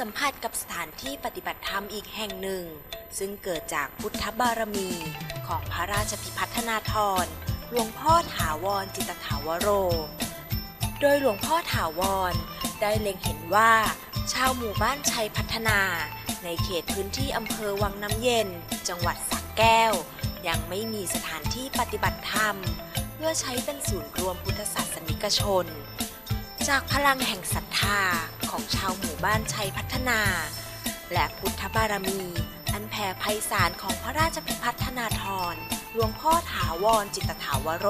สัมผัสกับสถานที่ปฏิบัติธรรมอีกแห่งหนึ่ง ซึ่งเกิดจากพุทธบารมี ของพระราชพิพัฒนาธรหลวงพ่อถาวรจิตถาวโร โดยหลวงพ่อถาวร ได้เล็งเห็นว่า ชาวหมู่บ้านชัยพัฒนา ในเขตพื้นที่อำเภอวังน้ำเย็น จังหวัดสระแก้ว ยังไม่มีสถานที่ปฏิบัติธรรม เพื่อใช้เป็นศูนย์รวมพุทธศาสนิกชน จากพลังแห่งศรัทธา ของชาวหมู่บ้านชัยพัฒนา และพุทธบารมี อันแผ่ไพศาลของพระราชพิพัฒนาธรหลวงพ่อถาวรจิตถาวโร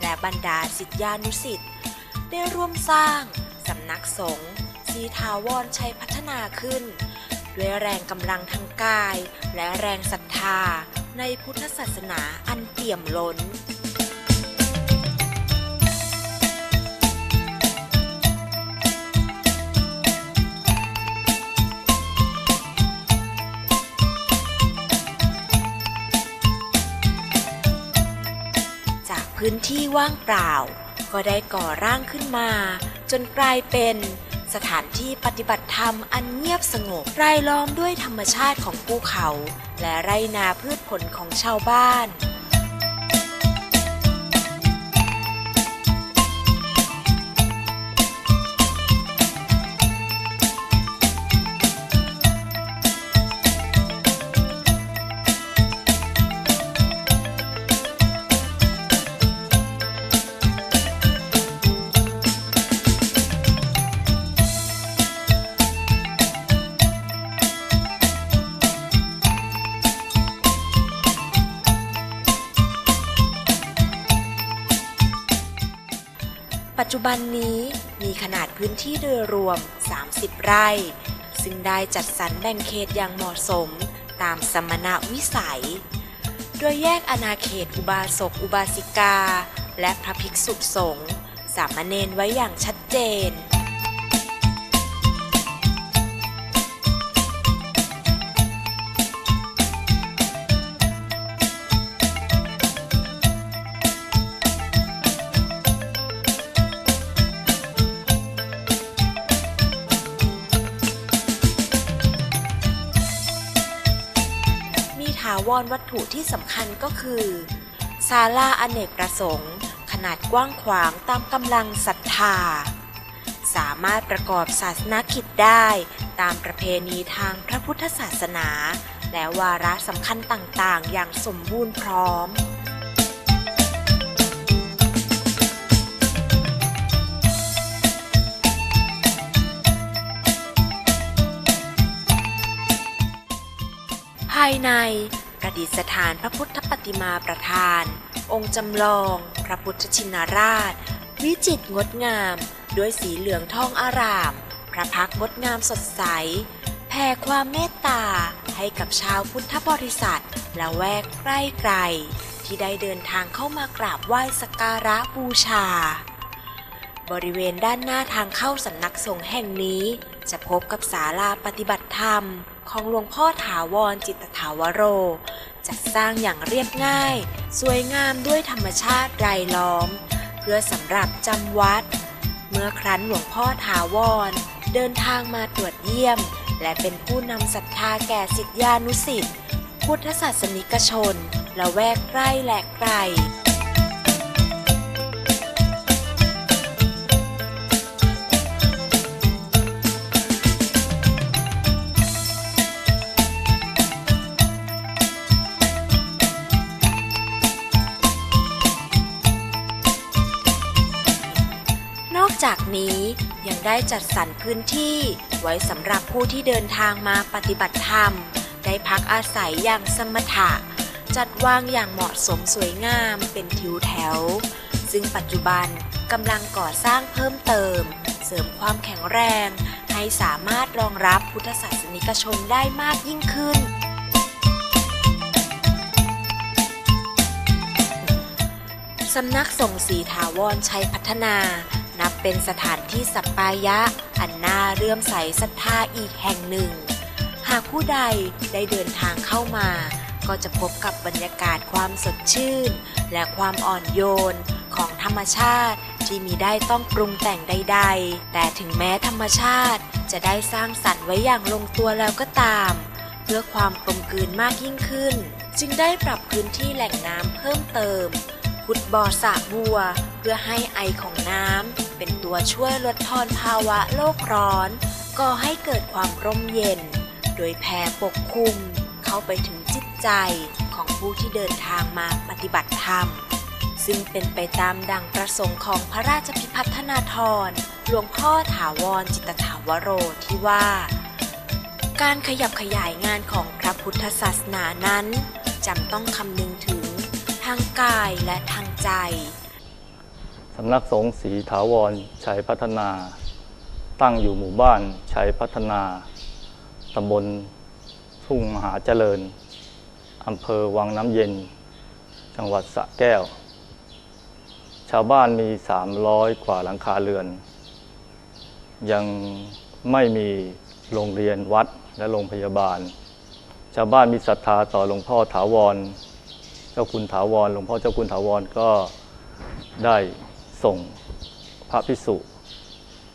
และบรรดาศิษยานุศิษย์ได้ร่วมสร้างสำนักสงฆ์สีถาวรชัยพัฒนาขึ้น ด้วยแรงกำลังทางกาย และแรงศรัทธาในพุทธศาสนาอันเปี่ยมล้น พื้นที่ว่างเปล่า ก็ได้ก่อร่างขึ้นมา จนกลายเป็นสถานที่ปฏิบัติธรรมอันเงียบสงบรายล้อมด้วยธรรมชาติของภูเขา และไรนาพืชผลของชาวบ้าน พื้นที่โดยรวม 30 ไร่ ซึ่งได้จัดสรรแบ่งเขตอย่างเหมาะสมตามสมณวิสัย โดยแยกอาณาเขตอุบาสกอุบาสิกา และพระภิกษุสงฆ์สามเณรไว้อย่างชัดเจน วรวัตถุที่สำคัญก็คือศาลาอเนกประสงค์ ขนาดกว้างขวางตามกำลังศรัทธา สามารถประกอบศาสนกิจได้ตามประเพณีทางพระพุทธศาสนา และวาระสำคัญต่างๆ อย่างสมบูรณ์พร้อมภายใน ประดิษฐานพระพุทธปฏิมาประธาน องค์จำลอง พระพุทธชินราช วิจิตรงดงาม ด้วยสีเหลืองทองอาราม พระพักงดงามสดใส แผ่ความเมตตาให้กับชาวพุทธบริษัท และแวกใกล้ไกล ที่ได้เดินทางเข้ามากราบไหว้สักการะบูชา บริเวณด้านหน้าทางเข้าสำนักสงฆ์แห่งนี้ จะพบกับศาลาปฏิบัติธรรมของหลวงพ่อถาวรจิตถาวโร จัดสร้างอย่างเรียบง่าย สวยงามด้วยธรรมชาติรายล้อม เพื่อสำหรับจำวัด เมื่อครั้นหลวงพ่อถาวร เดินทางมาตรวจเยี่ยม และเป็นผู้นำศรัทธาแก่สิทธิานุสิทธิพุทธศาสนิกชน และแวกใกล้และไกล จากนี้ยังได้จัดสรรพื้นที่ไว้สำหรับผู้ที่เดินทางมาปฏิบัติธรรม ได้พักอาศัยอย่างสมถะ จัดวางอย่างเหมาะสมสวยงามเป็นทิวแถว ซึ่งปัจจุบันกำลังก่อสร้างเพิ่มเติม เสริมความแข็งแรง ให้สามารถรองรับพุทธศาสนิกชนได้มากยิ่งขึ้นสำนักส่งฆ์ศรีถาวรชัยพัฒนา เป็นสถานที่สัปปายะ อันน่าเรื่อมใสศรัทธาอีกแห่งหนึ่ง หากผู้ใดได้เดินทางเข้ามา ก็จะพบกับบรรยากาศความสดชื่น และความอ่อนโยนของธรรมชาติที่มีได้ต้องปรุงแต่งใด ๆ แต่ถึงแม้ธรรมชาติจะได้สร้างสรรค์ไว้อย่างลงตัวแล้วก็ตาม เพื่อความกลมกลืนมากยิ่งขึ้น จึงได้ปรับพื้นที่แหล่งน้ำเพิ่มเติมขุดบ่อสระบัว เพื่อให้ไอของน้ำเป็นตัวช่วยลดทอนภาวะโลกร้อนก่อให้เกิดความร่มเย็น โดยแผ่ปกคลุมเข้าไปถึงจิตใจของผู้ที่เดินทางมาปฏิบัติธรรม ซึ่งเป็นไปตามดังประสงค์ของพระราชพิพัฒนาธรหลวงพ่อถาวรจิตถาวโรที่ว่า การขยับขยายงานของพระพุทธศาสนานั้นจำต้องคำนึงถึงทางกายและทางใจ สำนักสงฆ์ศรีถาวรชัยพัฒนา ตั้งอยู่หมู่บ้านชัยพัฒนาตำบลทุ่งมหาเจริญอำเภอวังน้ำเย็น จังหวัดสระแก้ว ชาวบ้านมี 300 กว่าหลังคาเรือน ยังไม่มีโรงเรียนวัดและโรงพยาบาล ชาวบ้านมีศรัทธาต่อหลวงพ่อถาวร เจ้าคุณถาวร หลวงพ่อเจ้าคุณถาวรก็ได้ ส่งพระพิสุ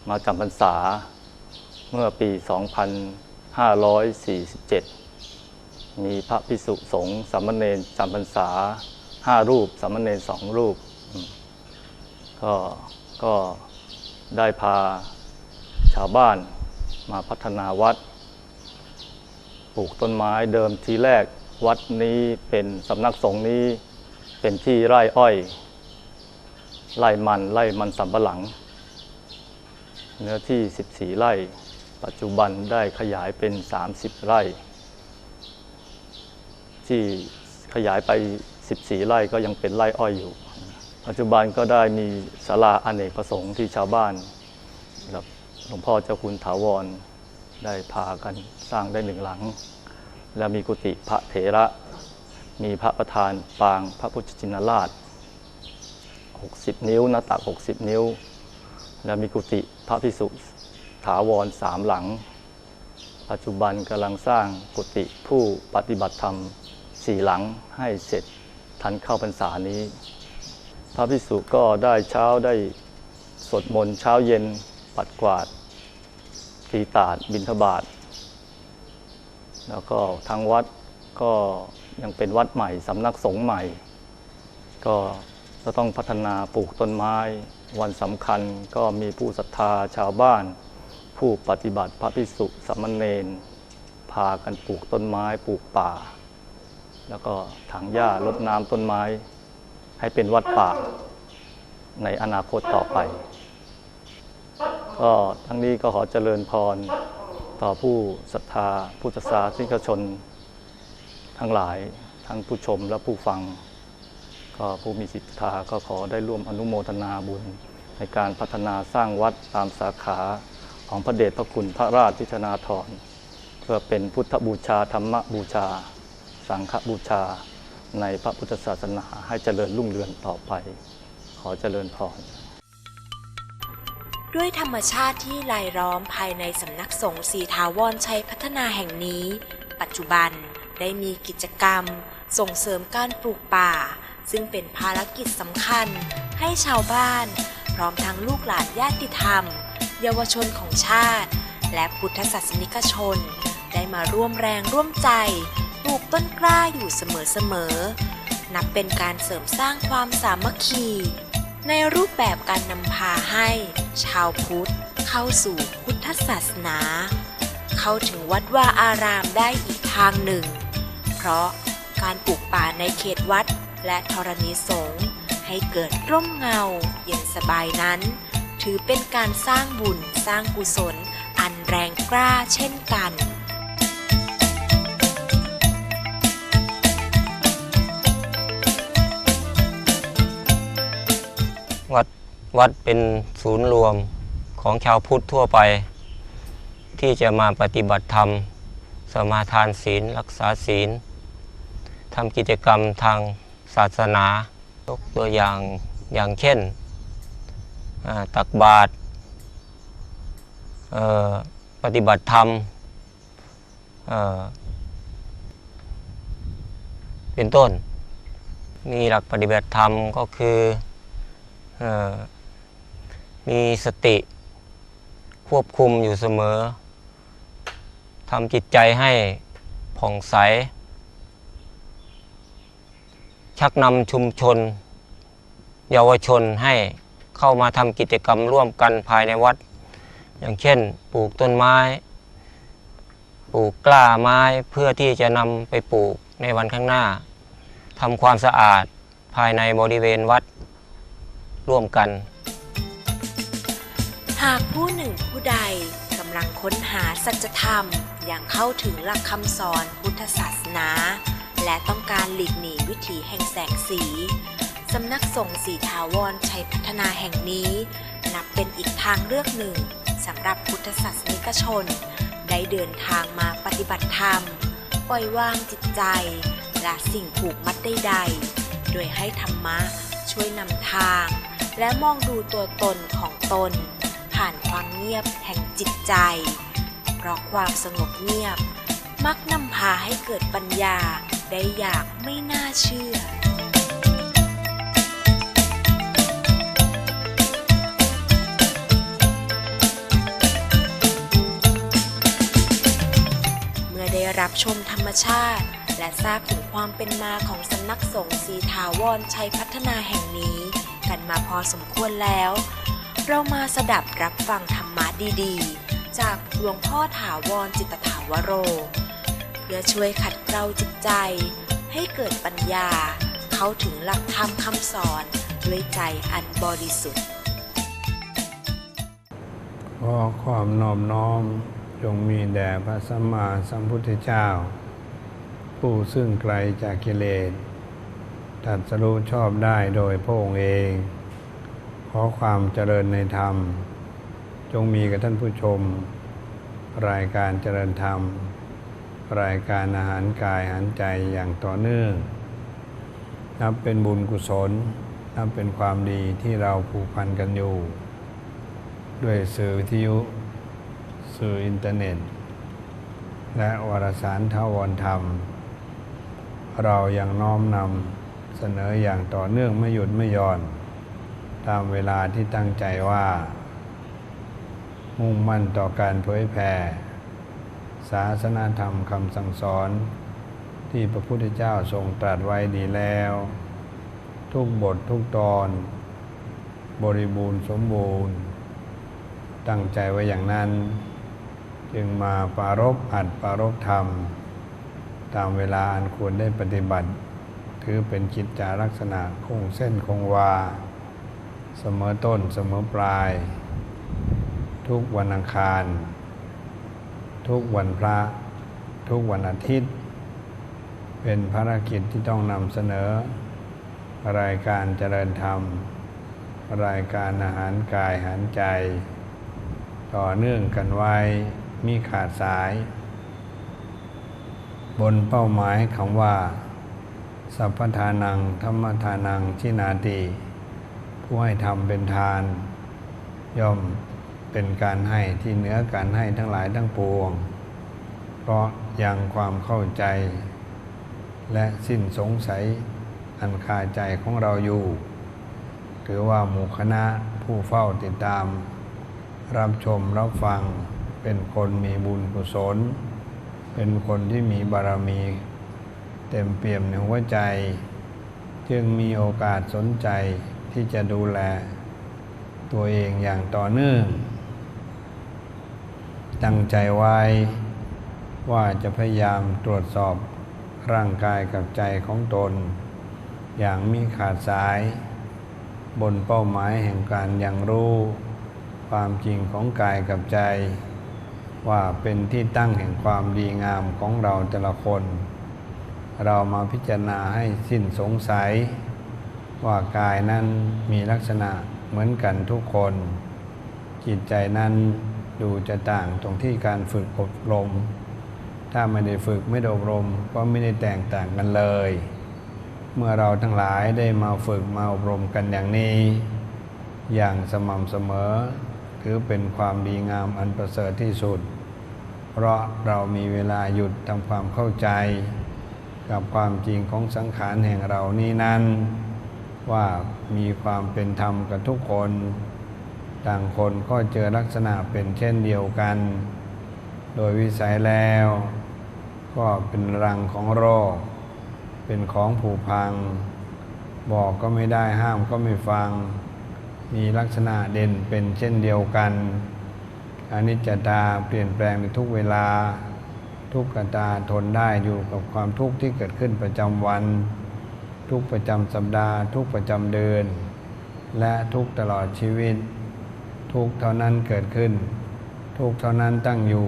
มาจำพรรษาเมื่อปี 2547 มีพระพิสุสงฆ์สามเณรจำพรรษาห้ารูปสามเณรสองรูป ก็ก็ได้พาชาวบ้านมาพัฒนาวัด ปลูกต้นไม้เดิมทีแรกวัดนี้เป็นสำนักสงฆ์นี้เป็นที่ไร่อ้อย ไร่มันไร่มันสำปะหลัง เนื้อที่ 14 ไร่ ปัจจุบันได้ขยายเป็น 30 ไร่ ที่ขยายไป 14 ไร่ก็ยังเป็นไร่อ้อยอยู่ ปัจจุบันก็ได้มีศาลาอเนกประสงค์ที่ชาวบ้านกับหลวงพ่อเจ้าคุณถาวรได้พากันสร้างได้หนึ่งหลัง และมีกุฏิพระเถระ มีพระประธานปางพระพุทธชินราช 60 นิ้ว หน้าตัก 60 นิ้ว และมีกุฏิพระพิสุถาวรสามหลัง ปัจจุบันกำลังสร้างกุฏิผู้ปฏิบัติธรรมสี่หลังให้เสร็จทันเข้าพรรษานี้ พระพิสุก็ได้เช้าได้สวดมนต์เช้าเย็นปัดกวาดตีตาดบิณฑบาตแล้วก็ทางวัดก็ยังเป็นวัดใหม่สำนักสงฆ์ใหม่ ก็ จะต้องพัฒนาปลูกต้นไม้ วันสำคัญก็มีผู้ศรัทธาชาวบ้าน ผู้ปฏิบัติพระภิกษุสามเณรพากันปลูกต้นไม้ปลูกป่า แล้วก็ถังหญ้ารดน้ำต้นไม้ ให้เป็นวัดป่าในอนาคตต่อไป ก็ทั้งนี้ก็ขอเจริญพรต่อผู้ศรัทธาผู้ศรัทธาสิกชน ทั้งหลายทั้งผู้ชมและผู้ฟัง ก็ผู้มีศรัทธาก็ขอได้ร่วมอนุโมทนาบุญ ในการพัฒนาสร้างวัดตามสาขาของพระเดชพระคุณพระราชทิชนาธรเพื่อเป็นพุทธบูชาธรรมบูชา สังฆบูชา ในพระพุทธศาสนาให้เจริญรุ่งเรืองต่อไป ขอเจริญพรด้วยธรรมชาติที่รายล้อมภายในสำนักสงฆ์สีถาวรชัยพัฒนาแห่งนี้ ปัจจุบันได้มีกิจกรรม ส่งเสริมการปลูกป่า ซึ่งเป็นภารกิจสำคัญให้ชาวบ้าน พร้อมทั้งลูกหลานญาติธรรม เยาวชนของชาติ และพุทธศาสนิกชน ได้มาร่วมแรงร่วมใจปลูกต้นกล้าอยู่เสมอๆนับเป็นการเสริมสร้างความสามัคคี ในรูปแบบการนำพาให้ ชาวพุทธเข้าสู่พุทธศาสนา เข้าถึงวัดวาอารามได้อีกทางหนึ่ง เพราะการปลูกป่าในเขตวัด และธรณีสงฆ์ให้เกิดร่มเงาเย็นสบายนั้น ถือเป็นการสร้างบุญสร้างกุศล อันแรงกล้าเช่นกันวัดวัดเป็นศูนย์รวมของชาวพุทธทั่วไป ที่จะมาปฏิบัติธรรม สมาทานศีล รักษาศีลทำกิจกรรมทาง ศาสนายกตัวอย่างอย่างเช่นตักบาตรปฏิบัติธรรมเเป็นต้น มีหลักปฏิบัติธรรมก็คืออมีสติควบคุมอยู่เสมอทำจิตใจให้ผ่องใส ชักนำชุมชน เยาวชนให้เข้ามาทำกิจกรรมร่วมกันภายในวัด อย่างเช่น ปลูกต้นไม้ ปลูกกล้าไม้เพื่อที่จะนำไปปลูกในวันข้างหน้าทำความสะอาดภายในบริเวณวัดร่วมกัน หากผู้หนึ่งผู้ใดกำลังค้นหาสัจธรรม อย่างเข้าถึงหลักคำสอนพุทธศาสนา และต้องการหลีกหนีวิถีแห่งแสงสีสำนักสงฆ์สีถาวรชัยพัฒนาแห่งนี้ นับเป็นอีกทางเลือกหนึ่งสำหรับพุทธศาสนิกชน ได้เดินทางมาปฏิบัติธรรม ปล่อยวางจิตใจ และสิ่งผูกมัดใดๆ โดยให้ธรรมะช่วยนำทาง และมองดูตัวตนของตน ผ่านความเงียบแห่งจิตใจ เพราะความสงบเงียบ มักนำพาให้เกิดปัญญา ได้อย่างไม่น่าเชื่อเมื่อได้รับชมธรรมชาติ และทราบถึงความเป็นมาของสำนักสงฆ์สีถาวรชัยพัฒนาแห่งนี้ กันมาพอสมควรแล้ว เรามาสดับรับฟังธรรมะดีๆ จากหลวงพ่อถาวรจิตถาวโร เพื่อช่วยขัดเกลาจิตใจ ให้เกิดปัญญา เข้าถึงหลักธรรมคำสอนด้วยใจอันบริสุทธิ์ขอความนอบน้อมจงมีแด่พระสัมมาสัมพุทธเจ้า ผู้ซึ่งไกลจากกิเลสตรัสรู้ชอบได้โดยพระองค์เอง ขอความเจริญในธรรม จงมีกับท่านผู้ชม รายการเจริญธรรม รายการอาหารกายอาหารใจอย่างต่อเนื่อง นับเป็นบุญกุศล นับเป็นความดีที่เราผูกพันกันอยู่ ด้วยสื่อวิทยุ สื่ออินเทอร์เน็ต และวารสารทาวรธรรม เรายังน้อมนำเสนออย่างต่อเนื่องไม่หยุดไม่หย่อน ตามเวลาที่ตั้งใจว่า มุ่งมั่นต่อการเผยแผ่ ศาสนาธรรมคำสั่งสอน ที่พระพุทธเจ้าทรงตรัสไว้ดีแล้ว ทุกบททุกตอน บริบูรณ์สมบูรณ์ ตั้งใจไว้อย่างนั้น จึงมาปารบอัดปารบธรรม ตามเวลาอันควรได้ปฏิบัติ ถือเป็นกิจจาลักษณะคงเส้นคงวา เสมอต้นเสมอปลาย ทุกวันอังคาร ทุกวันพระ ทุกวันอาทิตย์ เป็นภารกิจที่ต้องนำเสนอ รายการเจริญธรรม รายการอาหารกายอาหารใจ ต่อเนื่องกันไว้มีขาดสาย บนเป้าหมายคำว่า สัพพทานังธรรมทานังชินาติ ผู้ให้ทำเป็นทาน ย่อม เป็นการให้ที่เหนือการให้ทั้งหลายทั้งปวง เพราะยังความเข้าใจ และสิ้นสงสัยอันคาใจของเราอยู่ ถือว่าหมู่คณะผู้เฝ้าติดตาม รับชมรับฟังเป็นคนมีบุญกุศล เป็นคนที่มีบารมี เต็มเปี่ยมในหัวใจ จึงมีโอกาสสนใจที่จะดูแล ตัวเองอย่างต่อเนื่อง ตั้งใจไว้ ว่าจะพยายามตรวจสอบร่างกายกับใจของตน อย่างมีขาดสาย บนเป้าหมายแห่งการยังรู้ ความจริงของกายกับใจ ว่าเป็นที่ตั้งแห่งความดีงามของเราแต่ละคน เรามาพิจารณาให้สิ้นสงสัย ว่ากายนั้นมีลักษณะเหมือนกันทุกคน จิตใจนั้น ดูจะต่างตรงที่การฝึกอบรม ถ้าไม่ได้ฝึกไม่ได้อบรม ก็ไม่ได้แตกต่างกันเลย เมื่อเราทั้งหลายได้มาฝึกมาอบรมกันอย่างนี้ อย่างสม่ำเสมอ ถือเป็นความดีงามอันประเสริฐที่สุด เพราะเรามีเวลาหยุดทำความเข้าใจ กับความจริงของสังขารแห่งเรานี้นั้น ว่ามีความเป็นธรรมกับทุกคน ต่างคนก็เจอลักษณะเป็นเช่นเดียวกัน โดยวิสัยแล้ว ก็เป็นรังของโรค เป็นของผุพัง บอกก็ไม่ได้ห้ามก็ไม่ฟัง มีลักษณะเด่นเป็นเช่นเดียวกันอนิจจตาเปลี่ยนแปลงในทุกเวลา ทุกขตาทนได้อยู่กับความทุกข์ที่เกิดขึ้นประจำวัน ทุกประจำสัปดาห์ ทุกประจำเดือน และทุกตลอดชีวิต ทุกเท่านั้นเกิดขึ้น ทุกเท่านั้นตั้งอยู่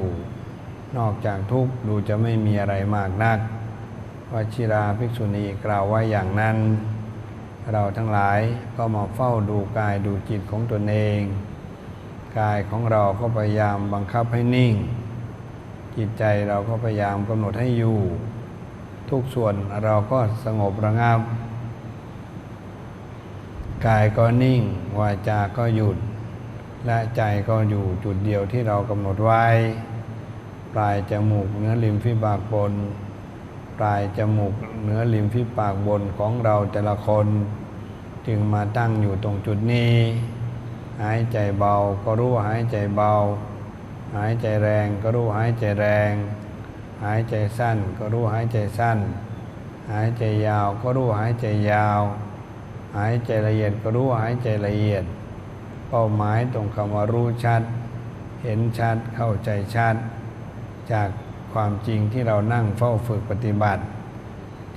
นอกจากทุกดูจะไม่มีอะไรมากนักวชิราภิกษุณีกล่าวไว้อย่างนั้น เราทั้งหลายก็มาเฝ้าดูกายดูจิตของตนเอง กายของเราก็พยายามบังคับให้นิ่ง จิตใจเราก็พยายามกำหนดให้อยู่ ทุกส่วนเราก็สงบระงับ กายก็นิ่ง วาจาก็หยุด และใจก็อยู่จุดเดียวที่เรากำหนดไว้ ปลายจมูกเนื้อริมฝีปากบน ปลายจมูกเนื้อริมฝีปากบนของเราแต่ละคน จึงมาตั้งอยู่ตรงจุดนี้ หายใจเบาก็รู้หายใจเบา หายใจแรงก็รู้หายใจแรง หายใจสั้นก็รู้หายใจสั้น หายใจยาวก็รู้หายใจยาว หายใจละเอียดก็รู้หายใจละเอียด เป้าหมายตรงคำว่ารู้ชัด เห็นชัดเข้าใจชัด จากความจริงที่เรานั่งเฝ้าฝึกปฏิบัติ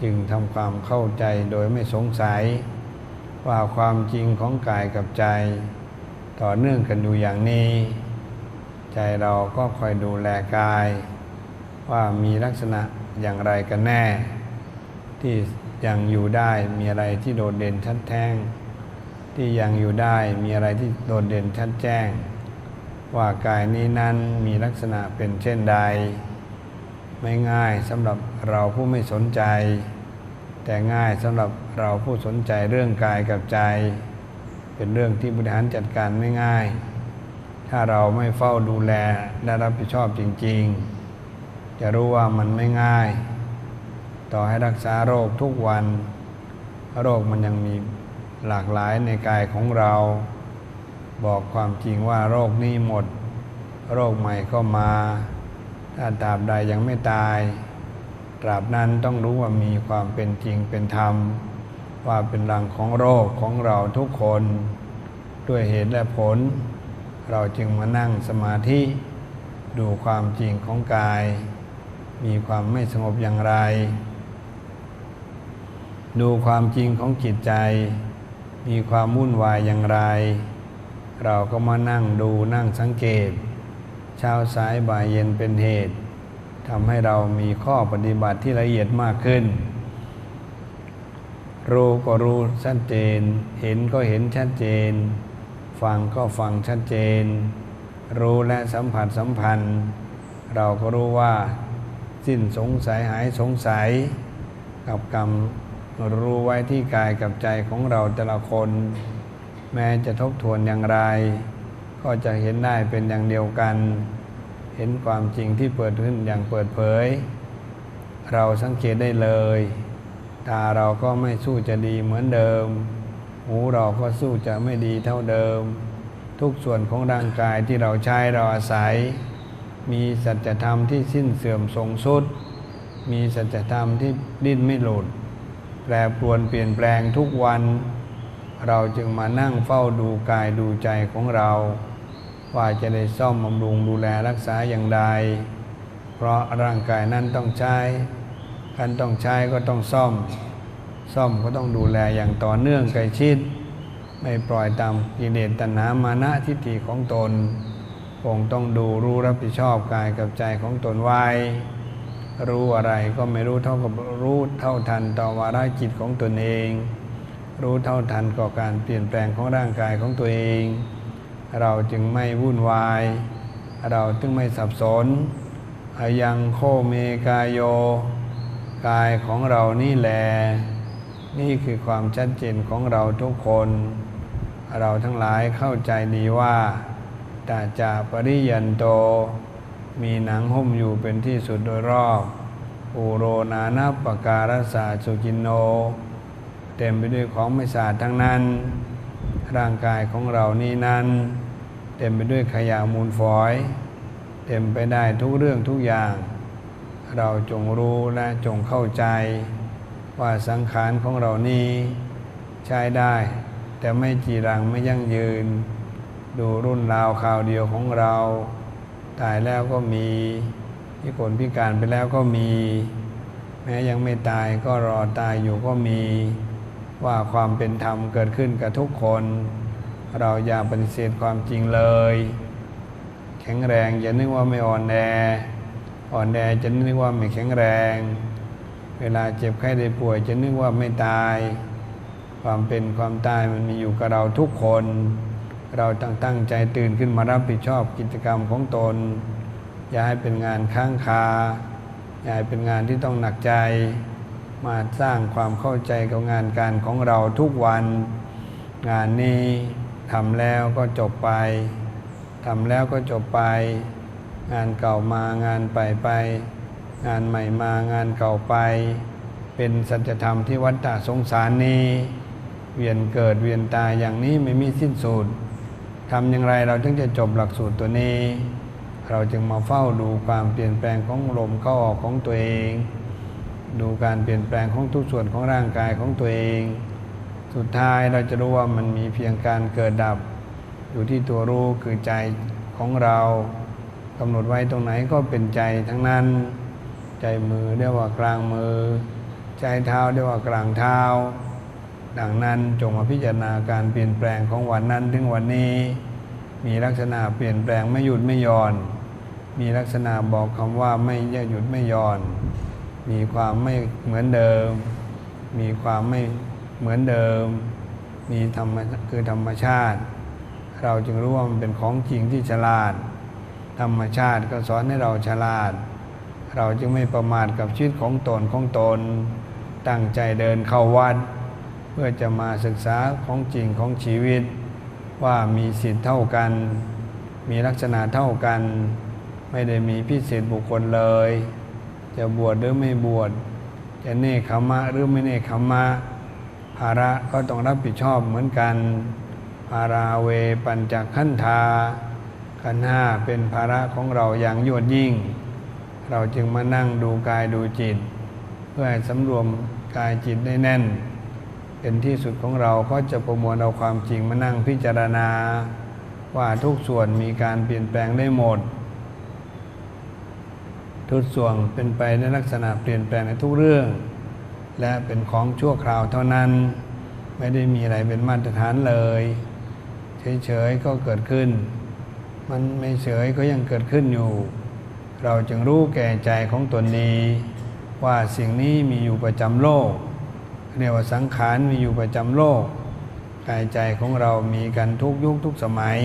จึงทำความเข้าใจโดยไม่สงสัย ว่าความจริงของกายกับใจ ต่อเนื่องกันอยู่อย่างนี้ ใจเราก็คอยดูแลกาย ว่ามีลักษณะอย่างไรกันแน่ ที่ยังอยู่ได้มีอะไรที่โดดเด่นชัดแท้ง ที่ยังอยู่ได้มีอะไรที่โดดเด่นชัดแจ้ง ว่ากายนี้นั้นมีลักษณะเป็นเช่นใด ไม่ง่ายสำหรับเราผู้ไม่สนใจ แต่ง่ายสำหรับเราผู้สนใจเรื่องกายกับใจ เป็นเรื่องที่บริหารจัดการไม่ง่าย ถ้าเราไม่เฝ้าดูแลและรับผิดชอบจริง ๆ จะรู้ว่ามันไม่ง่าย ต่อให้รักษาโรคทุกวัน โรคมันยังมี หลากหลายในกายของเรา บอกความจริงว่าโรคนี้หมด โรคใหม่ก็มา ถ้าตราบใดยังไม่ตาย ตราบนั้นต้องรู้ว่ามีความเป็นจริงเป็นธรรม ว่าเป็นรังของโรคของเราทุกคน ด้วยเหตุและผล เราจึงมานั่งสมาธิดูความจริงของกาย มีความไม่สงบอย่างไร ดูความจริงของจิตใจ มีความวุ่นวายอย่างไร เราก็มานั่งดูนั่งสังเกต เช้าสายบ่ายเย็นเป็นเหตุทำให้เรามีข้อปฏิบัติที่ละเอียดมากขึ้น รู้ก็รู้ชัดเจน เห็นก็เห็นชัดเจน ฟังก็ฟังชัดเจน รู้และสัมผัสสัมพันธ์ เราก็รู้ว่า สิ้นสงสัยหายสงสัย กับกรรม รู้ไว้ที่กายกับใจของเราแต่ละคน แม้จะทบทวนอย่างไร ก็จะเห็นได้เป็นอย่างเดียวกัน เห็นความจริงที่เปิดขึ้นอย่างเปิดเผย เราสังเกตได้เลยตาเราก็ไม่สู้จะดีเหมือนเดิม หูเราก็สู้จะไม่ดีเท่าเดิม ทุกส่วนของร่างกายที่เราใช้เราอาศัย มีสัจธรรมที่สิ้นเสื่อมทรงสุด มีสัจธรรมที่ดิ้นไม่หลุด แปรปรวนเปลี่ยนแปลงทุกวัน เราจึงมานั่งเฝ้าดูกายดูใจของเรา ว่าจะได้ซ่อมบำรุงดูแลรักษาอย่างใด เพราะร่างกายนั้นต้องใช้คันต้องใช้ก็ต้องซ่อม ซ่อมก็ต้องดูแลอย่างต่อเนื่องใกล้ชิด ไม่ปล่อยตามกิเลสตัณหามานะทิฏฐิของตนคงต้องดูรู้รับผิดชอบกายกับใจของตนไว้ รู้อะไรก็ไม่รู้เท่ากับรู้เท่าทันต่อวาระจิตของตนเอง รู้เท่าทันก่อการเปลี่ยนแปลงของร่างกายของตัวเอง เราจึงไม่วุ่นวาย เราจึงไม่สับสนอยังโคเมกายโย กายของเรานี่แหละนี่คือความชัดเจนของเราทุกคน เราทั้งหลายเข้าใจดีว่าตาจาปริยันโต มีหนังหุ้มอยู่เป็นที่สุดโดยรอบอุโรนานาปการสาสุกินโน เต็มไปด้วยของไม่สะอาดทั้งนั้น ร่างกายของเรานี่นั้น เต็มไปด้วยขยะมูลฝอย เต็มไปได้ทุกเรื่องทุกอย่าง เราจงรู้และจงเข้าใจ ว่าสังขารของเรานี้ใช้ได้ แต่ไม่จีรังไม่ยั่งยืน ดูรุ่นราวข่าวเดียวของเรา ตายแล้วก็มีที่คนพิการไปแล้วก็มี แม้ยังไม่ตายก็รอตายอยู่ก็มีว่าความเป็นธรรมเกิดขึ้นกับทุกคน เราอย่าปฏิเสธความจริงเลย แข็งแรงอย่านึกว่าไม่อ่อนแออ่อนแอจะนึกว่าไม่แข็งแรง เวลาเจ็บไข้ได้ป่วยจะนึกว่าไม่ตาย ความเป็นความตายมันมีอยู่กับเราทุกคน เราตั้งตั้งใจตื่นขึ้นมารับผิดชอบกิจกรรมของตน อย่าให้เป็นงานค้างคา อย่าให้เป็นงานที่ต้องหนักใจ มาสร้างความเข้าใจกับงานการของเราทุกวัน งานนี้ทำแล้วก็จบไปทำแล้วก็จบไป งานเก่ามางานไปไป งานใหม่มางานเก่าไป เป็นสัจธรรมที่วัฏฏะสงสารนี้ เวียนเกิดเวียนตายอย่างนี้ไม่มีสิ้นสุด ทำอย่างไรเราถึงจะจบหลักสูตรตัวนี้ เราจึงมาเฝ้าดูความเปลี่ยนแปลงของลมเข้าออกของตัวเอง ดูการเปลี่ยนแปลงของทุกส่วนของร่างกายของตัวเอง สุดท้ายเราจะรู้ว่ามันมีเพียงการเกิดดับ อยู่ที่ตัวรู้คือใจของเรากำหนดไว้ตรงไหนก็เป็นใจทั้งนั้น ใจมือเรียกว่ากลางมือ ใจเท้าเรียกว่ากลางเท้า ดังนั้นจงมาพิจารณาการเปลี่ยนแปลงของวันนั้นถึงวันนี้ มีลักษณะเปลี่ยนแปลงไม่หยุดไม่หย่อน มีลักษณะบอกคำว่าไม่หยุดไม่หย่อน มีความไม่เหมือนเดิม มีความไม่เหมือนเดิม มีธรรมคือธรรมชาติ เราจึงรู้ว่ามันเป็นของจริงที่ฉลาด ธรรมชาติก็สอนให้เราฉลาด เราจึงไม่ประมาทกับชีวิตของตนของตน ตั้งใจเดินเข้าวัด พื่อจะมาศึกษาของจริงของชีวิต ว่ามีสิทธิ์เท่ากัน มีลักษณะเท่ากัน ไม่ได้มีพิเศษบุคคลเลย จะบวชหรือไม่บวชจะเนคขมะหรือไม่เนคขมะภาระก็ต้องรับผิดชอบเหมือนกัน ภาราเวปัญจขันธาขันธ์ห้าเป็นภาระของเราอย่างยวดยิ่ง เราจึงมานั่งดูกายดูจิต เพื่อให้สำรวมกายจิตได้แน่น เป็นที่สุดของเราก็จะประมวลเอาความจริงมานั่งพิจารณา ว่าทุกส่วนมีการเปลี่ยนแปลงได้หมด ทุกส่วนเป็นไปในลักษณะเปลี่ยนแปลงในทุกเรื่อง และเป็นของชั่วคราวเท่านั้น ไม่ได้มีอะไรเป็นมาตรฐานเลย เฉยๆก็เกิดขึ้น มันไม่เฉยก็ยังเกิดขึ้นอยู่ เราจึงรู้แก่ใจของตนนี้ ว่าสิ่งนี้มีอยู่ประจำโลก เรียกว่าสังขารมีอยู่ประจำโลก กายใจของเรามีกันทุกยุคทุกสมัย